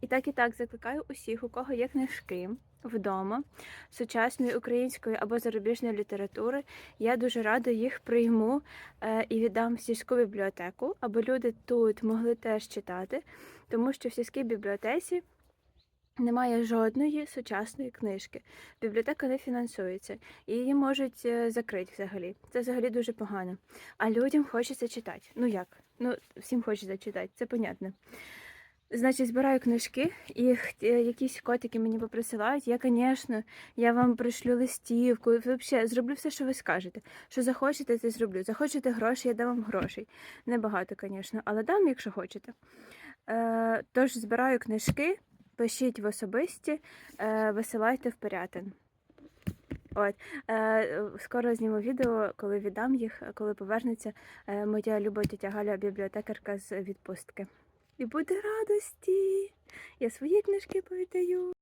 І так і так закликаю усіх, у кого є книжки вдома сучасної української або зарубіжної літератури. Я дуже рада їх прийму е, і віддам в сільську бібліотеку, аби люди тут могли теж читати, тому що в сільській бібліотеці. Немає жодної сучасної книжки. Бібліотека не фінансується її можуть е, закрити взагалі. Це взагалі дуже погано. А людям хочеться читати. Ну як? Ну, всім хочеться читати, це понятно. Значить, збираю книжки, і е, якісь котики мені поприсилають. Я, звісно, я вам пришлю листівку, взагалі зроблю все, що ви скажете. Що захочете, це зроблю. Захочете гроші, я дам вам грошей. Небагато, звісно, але дам, якщо хочете. Е, тож збираю книжки, пишіть в особисті, е, висилайте в Пирятин. От, е, скоро зніму відео, коли віддам їх, коли повернеться е, моя люба тітя Галя, бібліотекарка з відпустки. І буде радості. Я свої книжки повідаю.